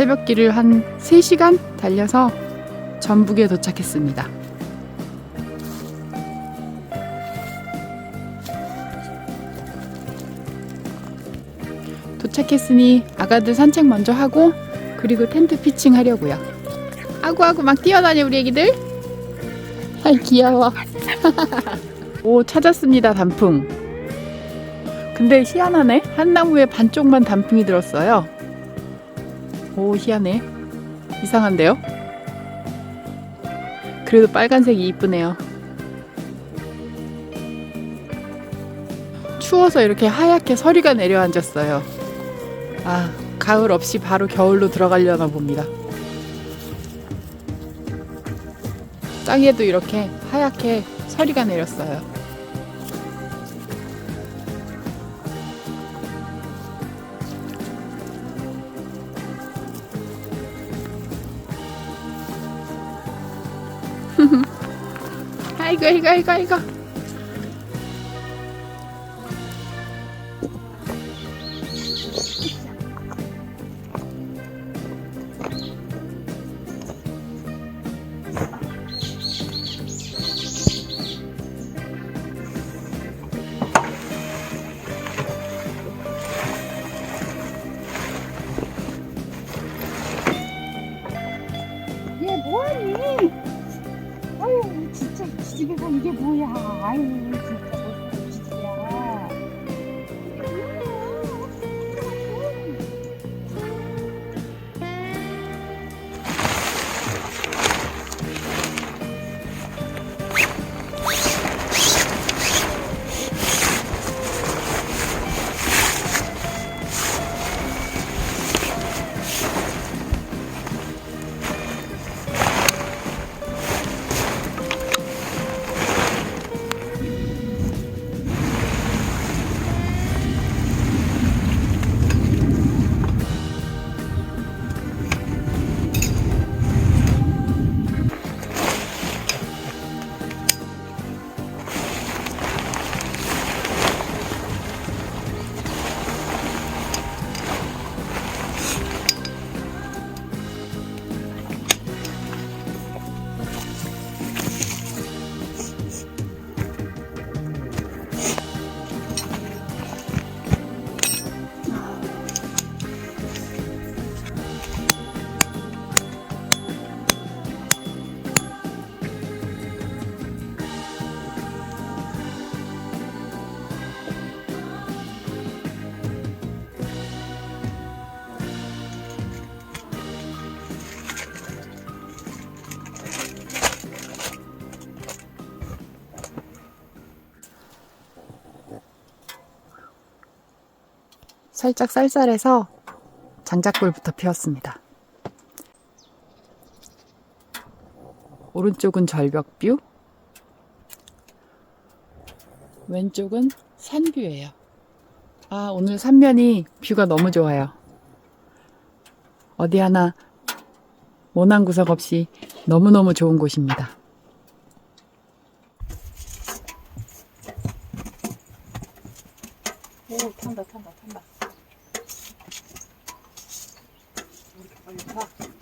새벽길을 한 3시간 달려서 전북에 도착했습니다. 도착했으니 아가들 산책 먼저 하고 그리고 텐트 피칭 하려고요. 아구아구 막 뛰어다녀 우리 애기들. 아이 귀여워. 오 찾았습니다 단풍. 근데 희한하네 한 나무에 반쪽만 단풍이 들었어요. 오 희한해. 이상한데요? 그래도 빨간색이 이쁘네요. 추워서 이렇게 하얗게 서리가 내려앉았어요. 아, 가을 없이 바로 겨울로 들어가려나 봅니다. 땅에도 이렇게 하얗게 서리가 내렸어요. 이고 아이고 아이고 아이고 살짝 쌀쌀해서 장작불부터 피웠습니다. 오른쪽은 절벽뷰, 왼쪽은 산뷰예요. 아, 오늘 산면이 뷰가 너무 좋아요. 어디 하나 모난 구석 없이 너무너무 좋은 곳입니다. 오 탄다 탄다 탄다. 이렇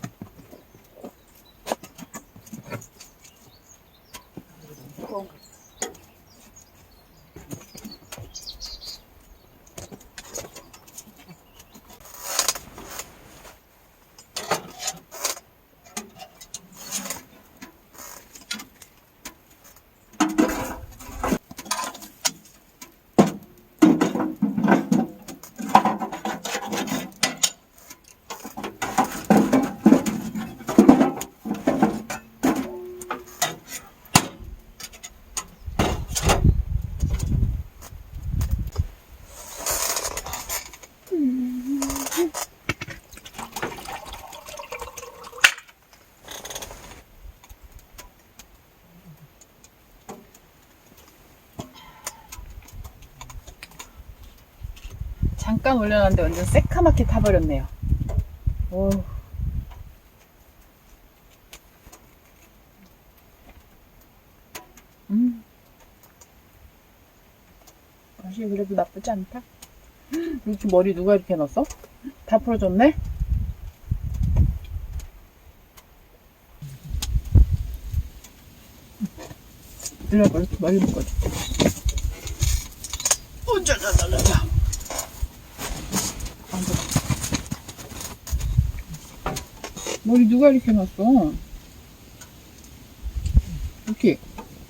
잠깐 올려놨는데 완전 새카맣게 타버렸네요. 오. 음. 맛이 그래도 나쁘지 않다. 이렇게 머리 누가 이렇게 해놨어? 다 풀어줬네? 들려봐, 이렇게 머리 묶어줄게. 오자자자자자. 머리 누가 이렇게 놨어 이렇게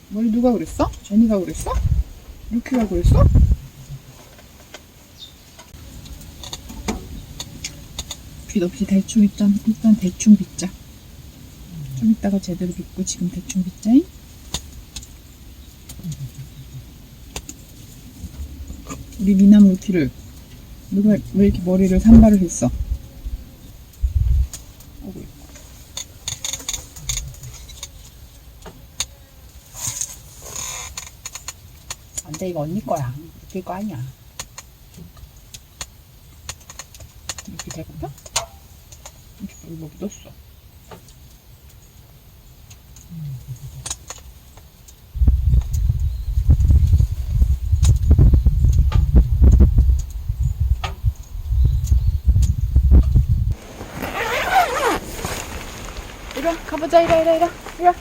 머리 누가 그랬어? 제니가 그랬어? 루키가 그랬어? 빗 없이 대충 일단, 일단 대충 빗자 좀 이따가 제대로 빗고 지금 대충 빗자잉 우리 미남 루키를 누가 왜 이렇게 머리를 산발을 했어 어구 안돼 이거 언니 거야. 루키 거 아니야. 이렇게 되거든? 이렇게 뭐 묻었어. 이리 와 가보자. 이리 와 이리 와. 이리 와.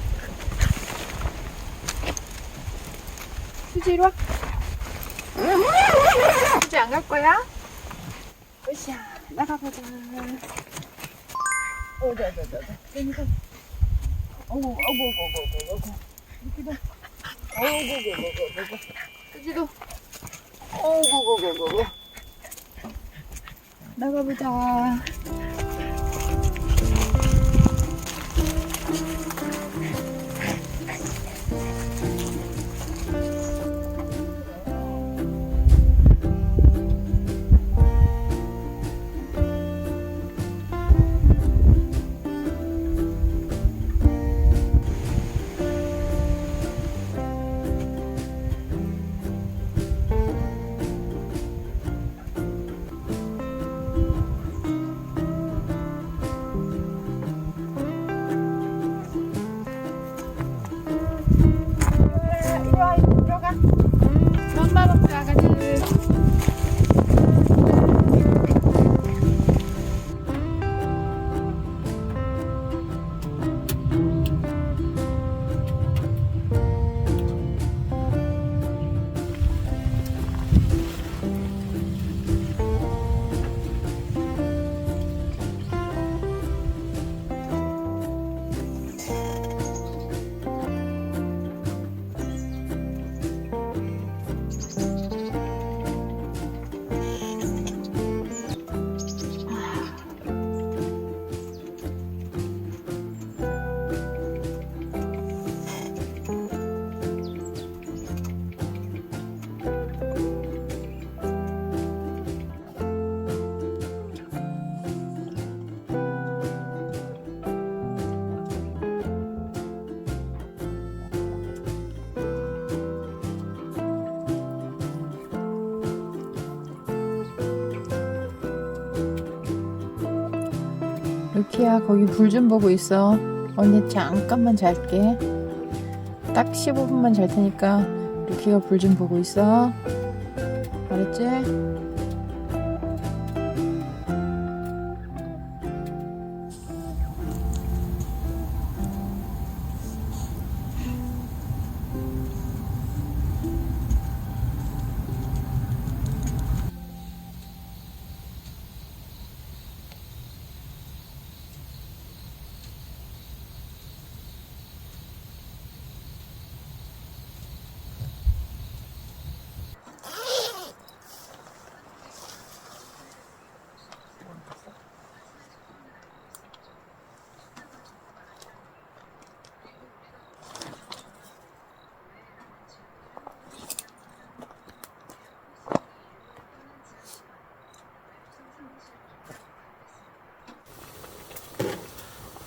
수지 이리 와 안 갈 거야? 으쌰 나가보자 오자자자자 재미가 어구 어구 어구 어구 어구 어구 어구 어구 어구 어구 어구 어구 어구 나가보자 키야 거기 불 좀 보고 있어. 언니 잠깐만 잘게. 딱 15분만 잘 테니까 루키가 불 좀 보고 있어. 알았지?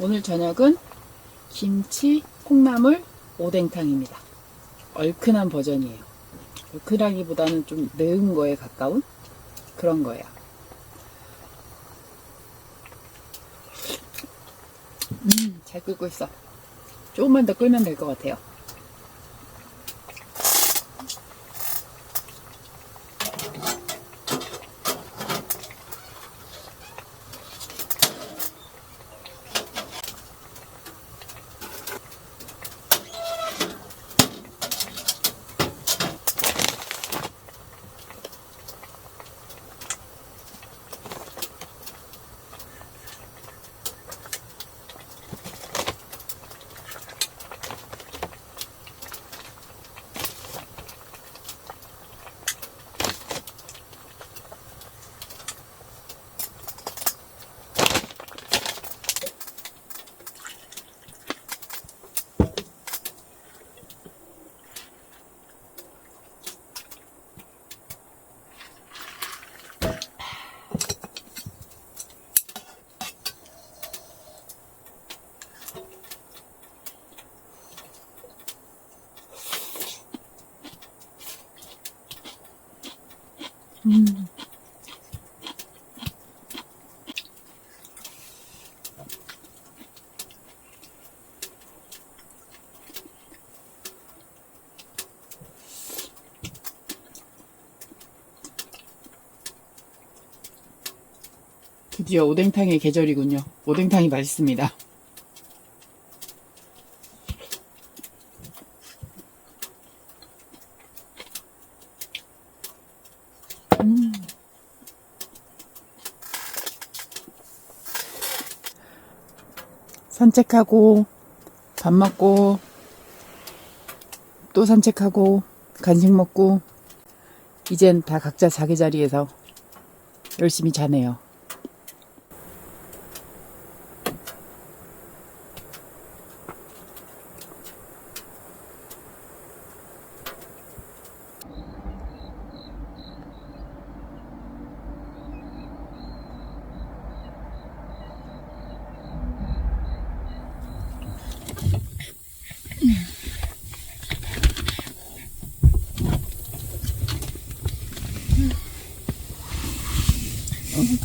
오늘 저녁은 김치 콩나물 오뎅탕입니다. 얼큰한 버전이에요. 얼큰하기보다는 좀 매운 거에 가까운 그런 거예요. 음, 잘 끓고 있어. 조금만 더 끓면 될 것 같아요. 음. 드디어 오뎅탕의 계절이군요. 오뎅탕이 맛있습니다. 음. 산책하고 밥 먹고 또 산책하고 간식 먹고 이젠 다 각자 자기 자리에서 열심히 자네요.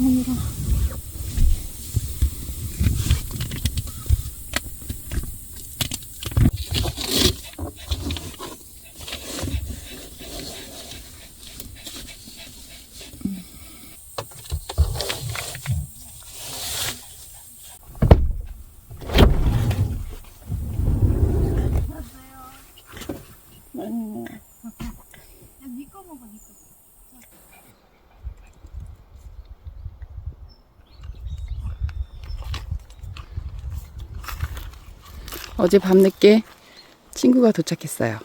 아니라. 어제 밤늦게 친구가 도착했어요.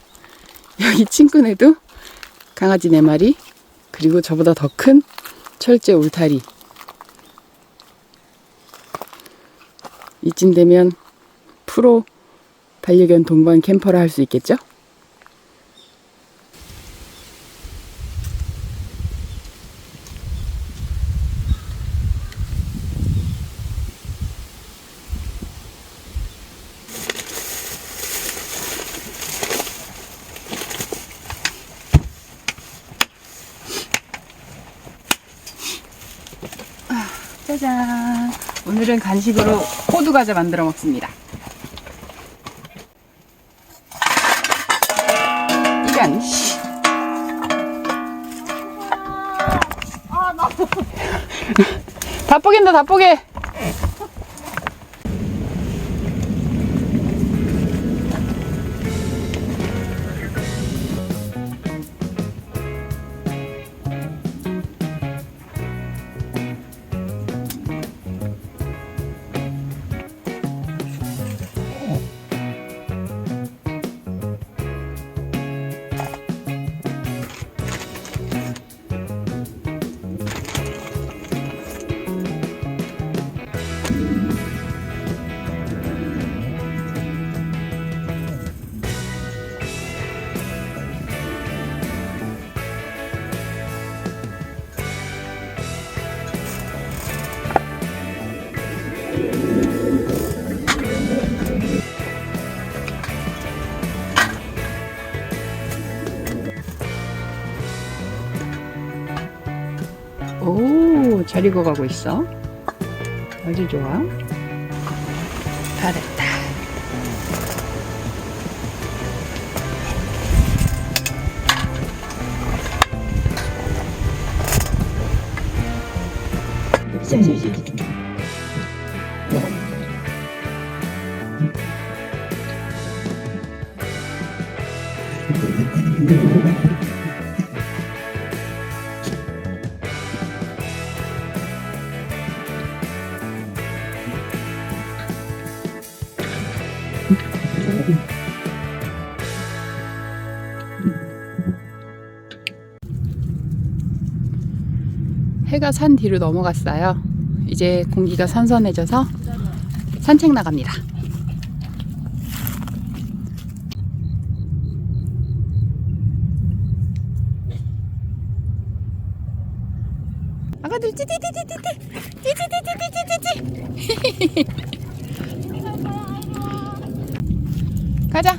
여기 친구네도 강아지 네 마리, 그리고 저보다 더 큰 철제 울타리. 이쯤 되면 프로 반려견 동반 캠퍼를 할 수 있겠죠? 식으로 호두 과자 만들어 먹습니다. 이런, 씨. 다 뽀갠다, 다 뽀개! 잘 익어가고 있어. 아주 좋아. 다 됐다. 해가 산 뒤로 넘어갔어요. 이제 공기가 선선해져서 산책 나갑니다. 아가들 찌찌찌찌찌찌 찌찌찌찌찌찌찌 가자.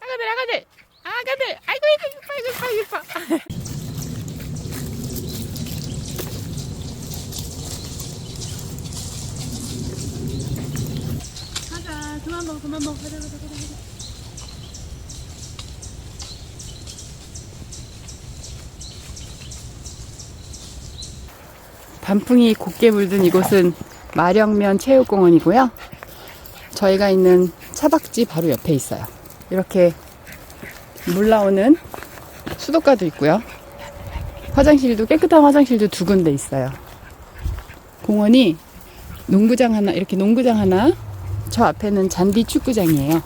아가들 아가들 아가들 아이고 이거 이거 이거 이거 가자 그만 먹어 그만 먹어 가자 가자 가자 가자 단풍이 곱게 물든 이곳은 마령면 체육공원이고요. 저희가 있는 차박지 바로 옆에 있어요. 이렇게 물 나오는 수도가도 있고요. 화장실도 깨끗한 화장실도 두 군데 있어요. 공원이 농구장 하나 이렇게 농구장 하나 저 앞에는 잔디 축구장이에요.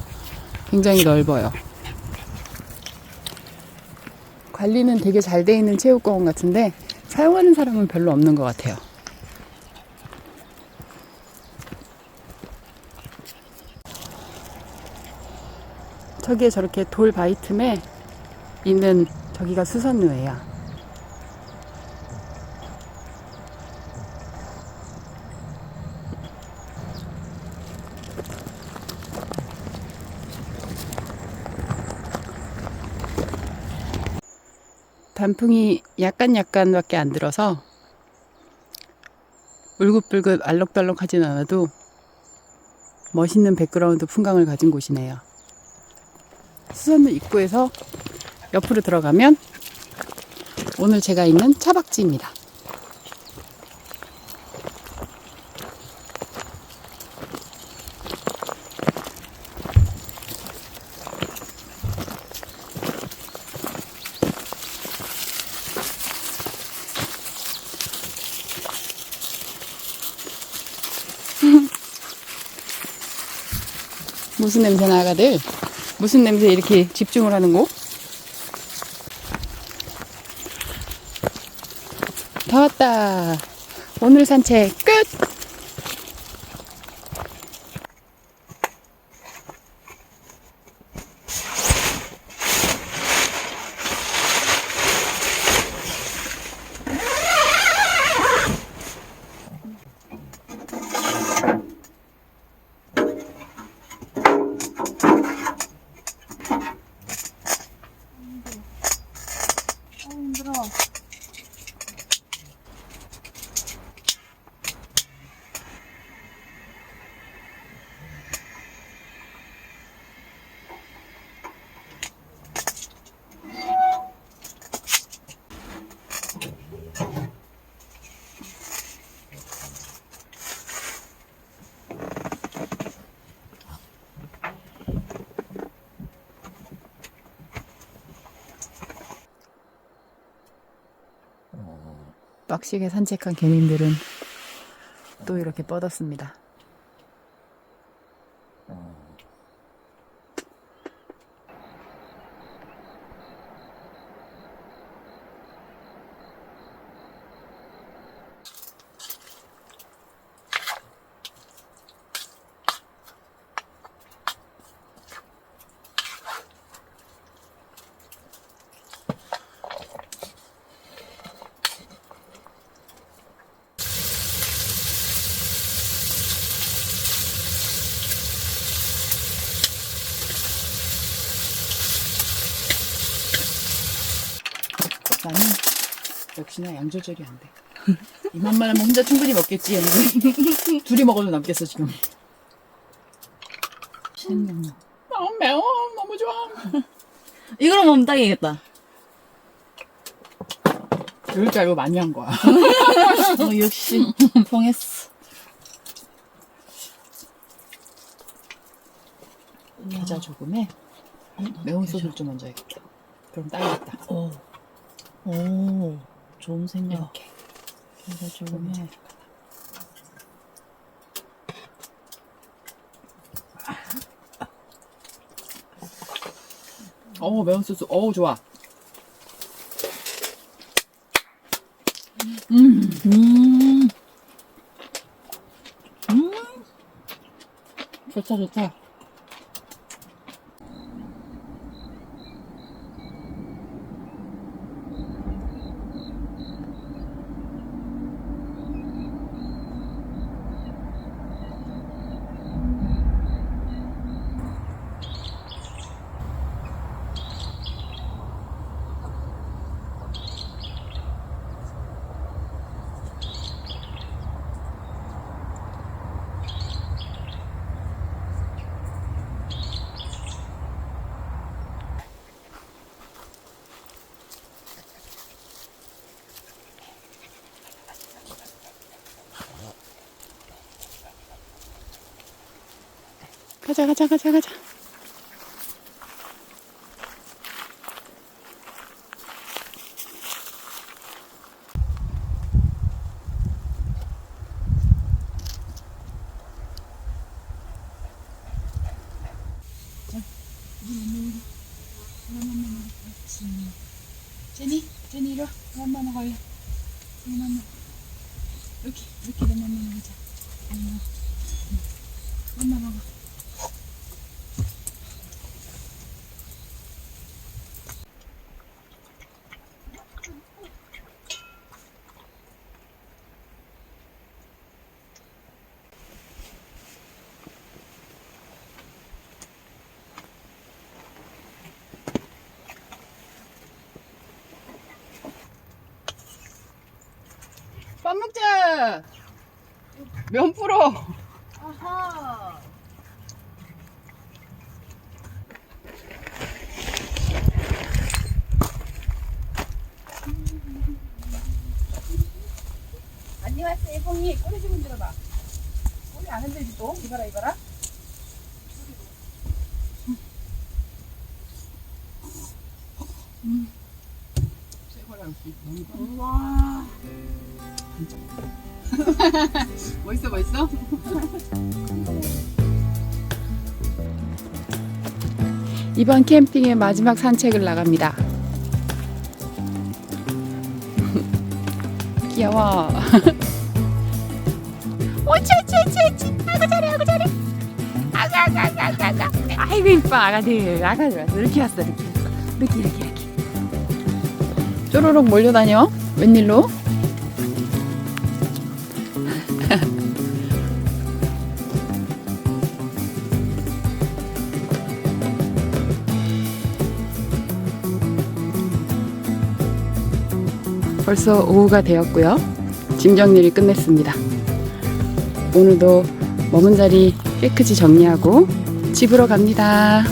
굉장히 넓어요. 관리는 되게 잘 돼 있는 체육공원 같은데 사용하는 사람은 별로 없는 것 같아요. 저기에 저렇게 돌 바위 틈에 있는 저기가 수선루예요. 단풍이 약간 약간밖에 안 들어서 울긋불긋 알록달록 하진 않아도 멋있는 백그라운드 풍광을 가진 곳이네요. 수선루 입구에서 옆으로 들어가면 오늘 제가 있는 차박지입니다. 무슨 냄새 나가들? 무슨 냄새 이렇게 집중을 하는 거? 다 왔다. 오늘 산책 빡시게 산책한 개민들은 또 이렇게 뻗었습니다. 나는 역시나 양 조절이 안 돼. 이만만 하면 혼자 충분히 먹겠지 둘이 먹어도 남겠어 지금. 신경용. 너무 매워 너무 좋아. 이거로 먹으면 딱이겠다. 줄 알고 많이 한 거야. 어, 역시 통했어. 겨자 조금에 매운 소스를 좀 얹어야겠다. 그럼 딱이겠다. 오, 오, 좋은 생각. 이렇게 겨자 조금에. 어 매운 소스 어우 좋아. 음 음, 좋다 좋다. 가자, 가자, 가자, 가자. 제니, 제니 이리 와. 엄마 먹어요. 엄마 먹어. 이렇게, 이렇게 내 맘마 먹자. 엄마. 엄마 먹어. 밥 먹자! 면 풀어! 아하. 안녕하세요, 뽕이. 꼬리 좀 흔들어봐. 꼬리 안 흔들지 또? 이봐라, 이봐라. 우와. 멋있어, 멋있어? 이번 캠핑의 마지막 산책을 나갑니다. 귀여워. 오치, 오치, 오치. 아이고, 잘해, 아이고, 잘해. 아가, 아가, 아가, 아가. 아이고, 이뻐, 아가들. 아가들 왔어. 이렇게 왔어, 이렇게 왔어. 이렇게, 이렇게, 이렇게. 쪼로록 몰려다녀. 웬일로? 벌써 오후가 되었고요. 짐 정리를 끝냈습니다. 오늘도 머문 자리 깨끗이 정리하고 집으로 갑니다.